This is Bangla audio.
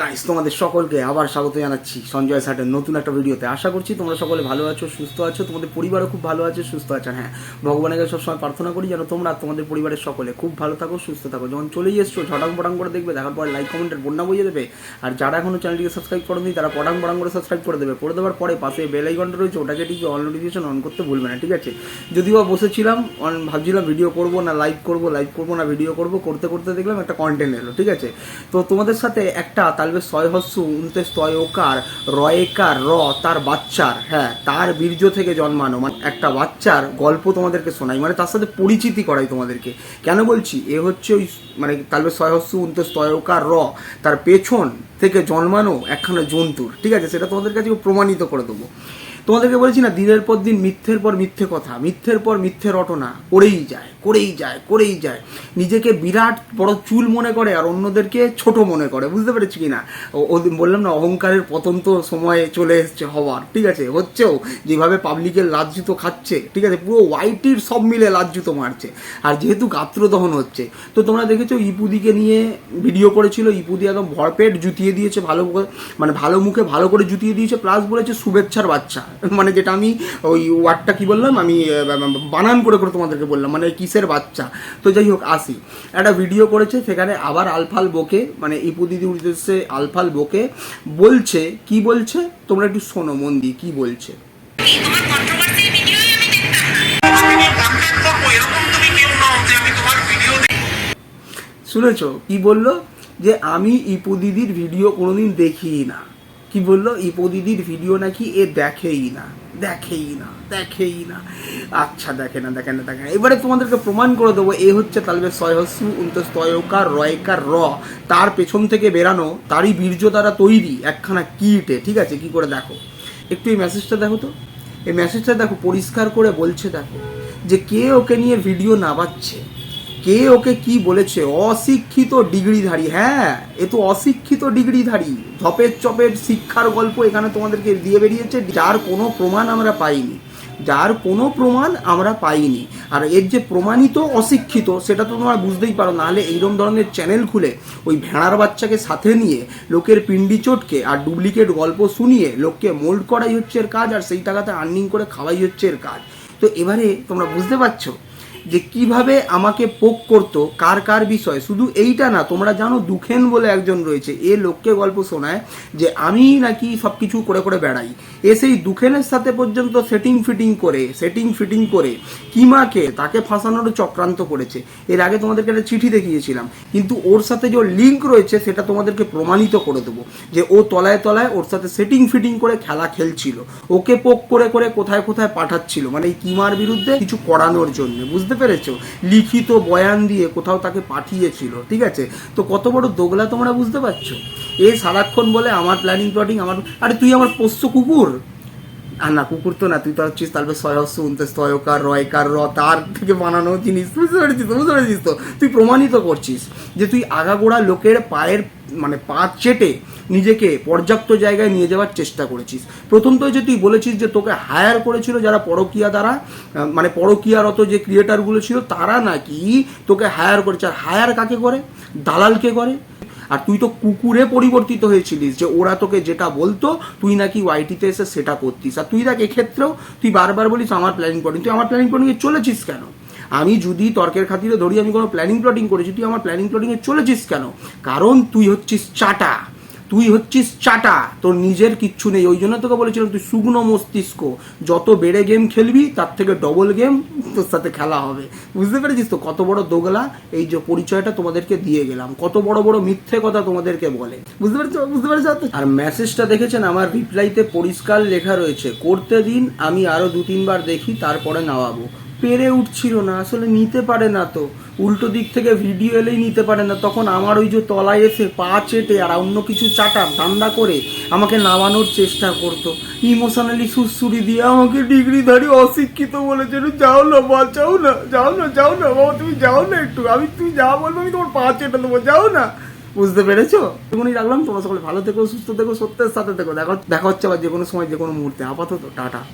গাইস তোমাদের সকলকে আবার স্বাগত জানাচ্ছি সঞ্জয় সাটের নতুন একটা ভিডিওতে। আশা করছি তোমরা সকলে ভালো আছো, সুস্থ আছো, তোমাদের পরিবারও খুব ভালো আছে, সুস্থ আছে। হ্যাঁ ভগবানের কাছে সবসময় প্রার্থনা করি যেন তোমরা তোমাদের পরিবারের সকলে খুব ভালো থাকো, সুস্থ থাকো। যখন চলেই এসছো, ঝটাং পটাং করে দেখবে, দেখার পর লাইক কমেন্টের বন্যা বইয়ে দেবে। আর যারা এখনও চ্যানেলটিকে সাবস্ক্রাইব করেনি, তারা পটাং পটাং করে সাবস্ক্রাইব করে দেবে। করে দেওয়ার পরে পাশে বেল আইকনটা রয়েছে, ওটাকে ঠিক অল নোটিফিকেশন অন করতে ভুলবে না, ঠিক আছে? যদিও বসেছিলাম ভাবছিলাম ভিডিও করব না লাইভ করব লাইভ করব না ভিডিও করব, করতে করতে দেখলাম একটা কন্টেন্ট এলো, ঠিক আছে? তো তোমাদের সাথে একটা তালবে ছয় হস্য উনতে তয় ওকার রয়েকার র তার বাচ্চার হ্যাঁ তার বীর্য থেকে জন্মানো মানে একটা বাচ্চার গল্প তোমাদেরকে শোনাই মানে তার সাথে পরিচিতি করাই তোমাদেরকে। কেন বলছি? এ হচ্ছে ওই মানে তালবে ছয় হস্য উনতে তয় ওকার, র তার পেছন থেকে জন্মানো একখানা জন্তুর, ঠিক আছে? সেটা তোমাদের কাছে প্রমাণিত করে দেবো। তোমাদেরকে বলেছি না, দিনের পর দিন মিথ্যের পর মিথ্যে কথা, মিথ্যের পর মিথ্যে রটনা, করেই যায় করেই যায় করেই যায়। নিজেকে বিরাট বড় চুল মনে করে আর অন্যদেরকে ছোট মনে করে, বুঝতে পেরেছি কি না? বললাম না, অহংকারের পতন তো সময়ে চলে এসছে হওয়ার ঠিক আছে? হচ্ছেও, যেভাবে পাবলিকের লাজ্জুতো খাচ্ছে, ঠিক আছে? পুরো ওয়াইটির সব মিলে লাজ্জুতো মারছে। আর যেহেতু গাত্রদহন হচ্ছে, তো তোমরা দেখেছ ইপুদিকে নিয়ে ভিডিও করেছিল, ইপুদি একদম ভরপেট জুতিয়ে দিয়েছে, ভালো মানে ভালো মুখে ভালো করে জুতিয়ে দিয়েছে প্লাস বলেছে শুভেচ্ছার বাচ্চা। মানে যেটা আমি ওই ওয়ার্ডটা কি বললাম? আমি বানান করে করে তোমাদেরকে বললাম মানে কিসের বাচ্চা? তো যাই হোক, আসি। একটা ভিডিও করেছে, সেখানে আবার আলফাল বোকে মানে ইপু দিদি উদ্দেশ্যে আলফাল বকে বলছে, কি বলছে? তোমরা একটু শোনো, মন দিয়ে, কি বলছে? শুনেছো? কি বলল? যে আমি ইপু দিদির ভিডিও কোনোদিন দেখিই না। কি বলল? ইপু দিদির ভিডিও নাকি এ দেখেই না দেখেই না দেখেই না। আচ্ছা দেখে না দেখে না দেখে না। এবারে তোমাদেরকে প্রমাণ করে দেবো, এ হচ্ছে তালবে সয়হস্যু উন্তস তয়কার রয়কার র। তার পেছন থেকে বেরানো, তারই বীর্য দ্বারা তৈরি একখানা কিটে। ঠিক আছে? কি করে দেখো? একটু এই মেসেজটা দেখো তো। এই মেসেজটা দেখো, পরিষ্কার করে বলছে দেখো যে কে ওকে নিয়ে ভিডিও নামাচ্ছে? কে ওকে কি বলেছে? অশিক্ষিত ডিগ্রিধারী হ্যাঁ এ তো অশিক্ষিত ডিগ্রিধারী। ধপের চপের শিক্ষার গল্প এখানে তোমাদেরকে দিয়ে বেরিয়েছে, যার কোনো প্রমাণ আমরা পাইনি। যার কোনো প্রমাণ আমরা পাইনি। আর এর যে প্রমাণিত অশিক্ষিত, সেটা তো তোমরা বুঝতেই পারো, নাহলে এইরকম ধরনের চ্যানেল খুলে ওই ভেড়ার বাচ্চাকে সাথে নিয়ে লোকের পিন্ডি চটকে আর ডুপ্লিকেট গল্প শুনিয়ে লোককে মোল্ড করাই হচ্ছে এর কাজ, আর সেই টাকাতে আর্নিং করে খাওয়াই হচ্ছে এর কাজ। তো এবারে তোমরা বুঝতে পারছ যে কীভাবে আমাকে পোক করতো, কার কার বিষয়, শুধু এইটা না, তোমরা জানো দুখেন বলে একজন রয়েছে, এ লোককে গল্প শোনায় যে আমি নাকি সব কিছু করে করে বেড়াই। এ সেই দুখেনের সাথে পর্যন্ত সেটিং ফিটিং করে, সেটিং ফিটিং করে কিমাকে তাকে ফাঁসানোর চক্রান্ত করেছে। এর আগে তোমাদেরকে একটা চিঠি দেখিয়েছিলাম, কিন্তু ওর সাথে যে লিঙ্ক রয়েছে সেটা তোমাদেরকে প্রমাণিত করে দেবো, যে ও তলায় তলায় ওর সাথে সেটিং ফিটিং করে খেলা খেলছিল। ওকে পোক করে করে কোথায় কোথায় পাঠাচ্ছিল মানে এই কিমার বিরুদ্ধে কিছু করানোর জন্য, বুঝতে পেরেছ? লিখিত বয়ান দিয়ে কোথাও তাকে পাঠিয়েছিল, ঠিক আছে? তো কত বড় দোগলা তোমরা বুঝতে পারছ? এ সারাক্ষণ বলে, আমার প্ল্যানিং প্লটিং আমার আরে তুই আমার পোষ্য কুকুর! আর না কুকুর তো না, তুই তো হচ্ছিস তাহলে সয়স্য উনতেস তয়কার রয়কার র তার থেকে বানানো জিনিস, বুঝতে পেরেছিস বুঝতে পেরেছিস তো? তুই প্রমাণিত করছিস যে তুই আগাগোড়া লোকের পায়ের মানে পা চেটে নিজেকে পর্যাপ্ত জায়গায় নিয়ে যাওয়ার চেষ্টা করেছিস। প্রথম তো যে তুই বলেছিস যে তোকে হায়ার করেছিল যারা পরকিয়া দ্বারা মানে পরকিয়ারত যে ক্রিয়েটারগুলো ছিল, তারা নাকি তোকে হায়ার করেছে। আর হায়ার কাকে করে? দালালকে করে। আর তুই তো কুকুরে পরিবর্তিত হয়েছিলিস যে ওরা তোকে যেটা বলতো, তুই নাকি ওয়াইটিতে এসে সেটা করতিস। আর তুই দেখ, এক্ষেত্রেও তুই বারবার বলিস, আমার প্ল্যানিং প্লটিং তুই আমার প্ল্যানিং প্লটিংয়ে চলেছিস কেন? আমি যদি তর্কের খাতিরে ধরি, আমি কোনো প্ল্যানিং প্লটিং করেছি, তুই আমার প্ল্যানিং প্লটিংয়ে চলেছিস কেন? কারণ তুই হচ্ছিস চাটা। তুই হচ্ছিস চাটা, তোর নিজের কিচ্ছু নেই, ওই জন্য তোকে বলেছিলাম তুই শুকনো মস্তিষ্ক, যত বেড়ে গেম খেলবি, তার থেকে ডবল গেম তোর সাথে খেলা হবে। বুঝতে পেরেছিস তো কত বড় দোগলা? এই যে পরিচয়টা তোমাদেরকে দিয়ে গেলাম, কত বড় বড় মিথ্যে কথা তোমাদেরকে বলে। বুঝতে পেরেছ বুঝতে পেরেছ আর মেসেজটা দেখেছেন, আমার রিপ্লাইতে পরিষ্কার লেখা রয়েছে, করতে দিন, আমি আরও দু তিনবার দেখি, তারপরে নামাবো। পেরে উঠছিল না, আসলে নিতে পারে না তো। উল্টো দিক থেকে ভিডিও এলেই নিতে পারে না। তখন আমার ওই যে তলায় এসে পা চেটে আর অন্য কিছু চাটা ধান্দা করে আমাকে নামানোর চেষ্টা করতো। ইমোশনালি সুরসুরি দিয়ে আমাকে ডিগ্রিধারী অশিক্ষিত বলেছে "একটু যাও না বাঁচাও না, যাও না যাও না, বাবা, তুমি যাও না একটু। আমি, তুমি যা বলব আমি তোমার পা চেটে দেবো, যাও না। বুঝতে পেরেছ? এমনই রাখলাম। তোমরা সকলে ভালো থেকো, সুস্থ থেকো, সত্যের সাথে থেকো। দেখা দেখা হচ্ছে আবার যে কোনো সময়, যে কোনো মুহূর্তে। আপাতত, টাটা।